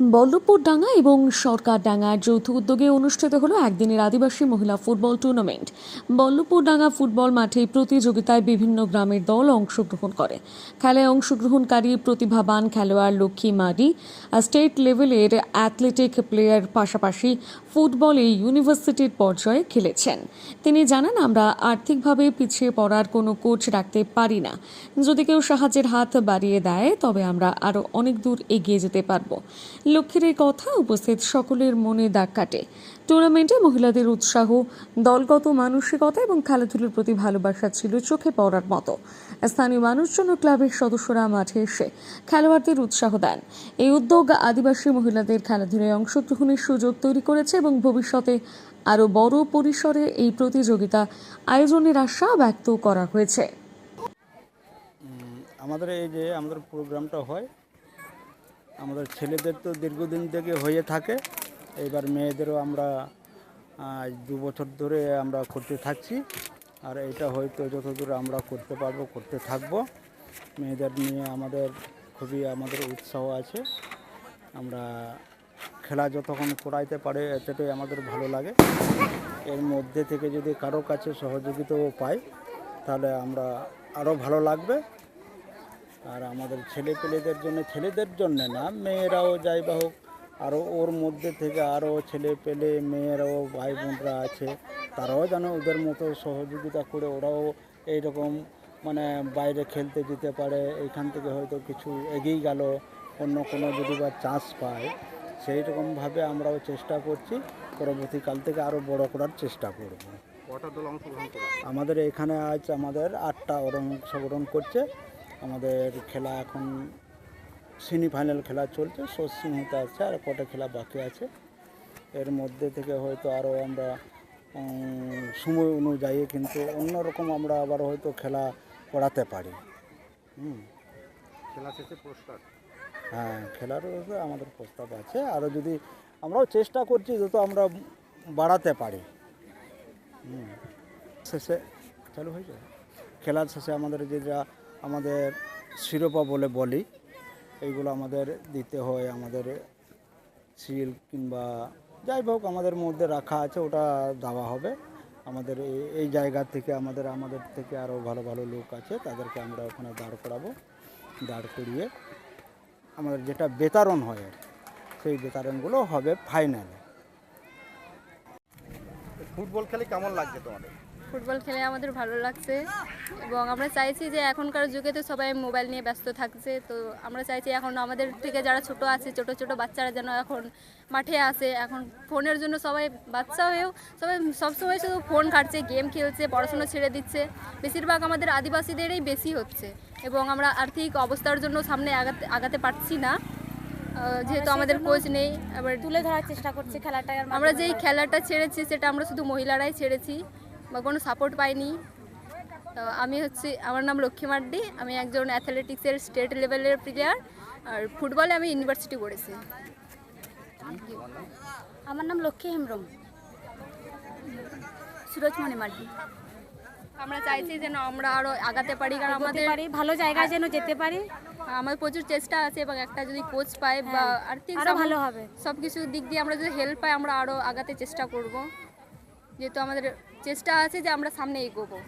বল্লভপুর ডাঙ্গা এবং সরকার ডাঙ্গার যৌথ উদ্যোগে অনুষ্ঠিত হলো একদিনের আদিবাসী মহিলা football tournament. Ballabhpur Danga football মাঠে প্রতিযোগিতায় বিভিন্ন গ্রামের দল অংশগ্রহণ করে। খেলায় অংশগ্রহণকারী প্রতিভাবান খেলোয়াড় লক্ষ্মী মারি স্টেট লেভেলের অ্যাথলেটিক প্লেয়ার পাশাপাশি ফুটবলে ইউনিভার্সিটির পর্যায়ে খেলেছেন। তিনি জানান, আমরা আর্থিকভাবে পিছিয়ে পড়ার কোনো কোচ রাখতে পারি না। যদি কেউ সাহায্যের হাত বাড়িয়ে দেয়, তবে আমরা আরও অনেক দূর এগিয়ে যেতে পারব। লক্ষ্মীর এই কথা উপস্থিত সকলের মনে দাগ কাটে। টুর্নামেন্টে মহিলাদের উৎসাহ, দলগত মানসিকতা এবং খেলাধুলোর প্রতি ভালোবাসা ছিল চোখে পড়ার মতো। স্থানীয় মানুষজন ক্লাবের সদস্যরা মাঠে এসে খেলোয়াড়দের উৎসাহ দেন। এই উদ্যোগ আদিবাসী মহিলাদের খেলাধুলায় অংশগ্রহণের সুযোগ তৈরি করেছে এবং ভবিষ্যতে আরও বড় পরিসরে এই প্রতিযোগিতা আয়োজনের আশা ব্যক্ত করা হয়েছে। আমাদের এই যে আমাদের প্রোগ্রামটা হয় আমাদের ছেলেদের তো দীর্ঘদিন থেকে হয়ে থাকে। এবার মেয়েদেরও আমরা দু বছর ধরে আমরা করতে থাকছি। আর এটা হয়তো যতদূর আমরা করতে পারব, করতে থাকব। মেয়েদের নিয়ে আমাদের খুবই আমাদের উৎসাহ আছে। আমরা খেলা যতক্ষণ করাইতে পারে, এতটাই আমাদের ভালো লাগে। এর মধ্যে থেকে যদি কারও কাছে সহযোগিতাও পাই, তাহলে আমরা আরও ভালো লাগবে। আর আমাদের ছেলে পেলেদের জন্য ছেলেদের জন্য না মেয়েরাও যাই বা হোক আরও ওর মধ্যে থেকে আরও ছেলে পেলে মেয়েরাও ভাই বোনরা আছে তারাও যেন ওদের মতো সহযোগিতা করে ওরাও এইরকম মানে বাইরে খেলতে যেতে পারে এইখান থেকে হয়তো কিছু এগিয়ে গেল অন্য কোনো যদি বা চান্স পায় সেই রকমভাবে আমরাও চেষ্টা করছি পরবর্তীকাল থেকে আরও বড় করার চেষ্টা করব। আমাদের এখানে আজ আমাদের আটটা অংশগ্রহণ করছে আমাদের খেলা এখন সেমিফাইনাল খেলা চলছে সীমিতা আছে আর কটা খেলা বাকি আছে। এর মধ্যে থেকে হয়তো আরও আমরা সময় অনুযায়ী কিন্তু অন্যরকম আমরা আবার হয়তো খেলা করাতে পারি। হুম। খেলা শেষে পুরস্কার হ্যাঁ খেলার আমাদের প্রস্তাব আছে। আরও যদি আমরাও চেষ্টা করছি যত আমরা বাড়াতে পারি। হুম। শেষে চালু হয়ে যায়। খেলার শেষে আমাদের যেটা আমাদের শিরোপা বলে বলি এইগুলো আমাদের দিতে হয়, আমাদের সিল কিংবা যাই হোক আমাদের মধ্যে রাখা আছে, ওটা দেওয়া হবে। আমাদের এই- জায়গা থেকে আমাদের আমাদের থেকে আরও ভালো ভালো লোক আছে, তাদেরকে আমরা ওখানে দাঁড় করাবো, দাঁড় করিয়ে আমাদের যেটা বেতারণ হয় আর সেই বেতারণগুলো হবে ফাইনালে ফুটবল খেলে কেমন লাগছে তোমাদের? ফুটবল খেলে আমাদের ভালো লাগছে এবং আমরা চাইছি যে এখনকার যুগে তো সবাই মোবাইল নিয়ে ব্যস্ত থাকছে। তো আমরা চাইছি এখন আমাদের থেকে যারা ছোট আছে ছোট ছোট বাচ্চারা যেন এখন মাঠে আসে। এখন ফোনের জন্য সবাই বাচ্চা হয়েও সবাই সবসময় শুধু ফোন ঘাটছে গেম খেলছে পড়াশোনা ছেড়ে দিচ্ছে। বেশিরভাগ আমাদের আদিবাসীদেরই বেশি হচ্ছে এবং আমরা আর্থিক অবস্থার জন্য সামনে আগাতে আগাতে পারছি না। যেহেতু আমাদের কোচ নেই আবার তুলে ধরার চেষ্টা করছে খেলাটা আমরা যেই খেলাটা ছেড়েছি সেটা আমরা শুধু মহিলারাই ছেড়েছি। বা কোনো সাপোর্ট পাইনি। তো আমি হচ্ছে আমার নাম লক্ষ্মী মার্ডি আমি একজন অ্যাথলেটিক্সের স্টেট লেভেলের প্লেয়ার আর ফুটবলে আমি ইউনিভার্সিটি করেছি আমার নাম লক্ষ্মী হেমব্রম। সুরজমণি মার্ডি আমরা চাইছি যেন আমরা আরও আগাতে পারি কারণ আমাদের ভালো জায়গায় যেন যেতে পারি। আমাদের প্রচুর চেষ্টা আছে এবং একটা যদি কোচ পাই বা হ্যাঁ, আর্থিক ভালো হবে। সব কিছু দিক দিয়ে আমরা যদি হেল্প পাই আমরা আরও আগাতে চেষ্টা করব। যেহেতু আমাদের চেষ্টা আছে যে আমরা সামনে এগোবো।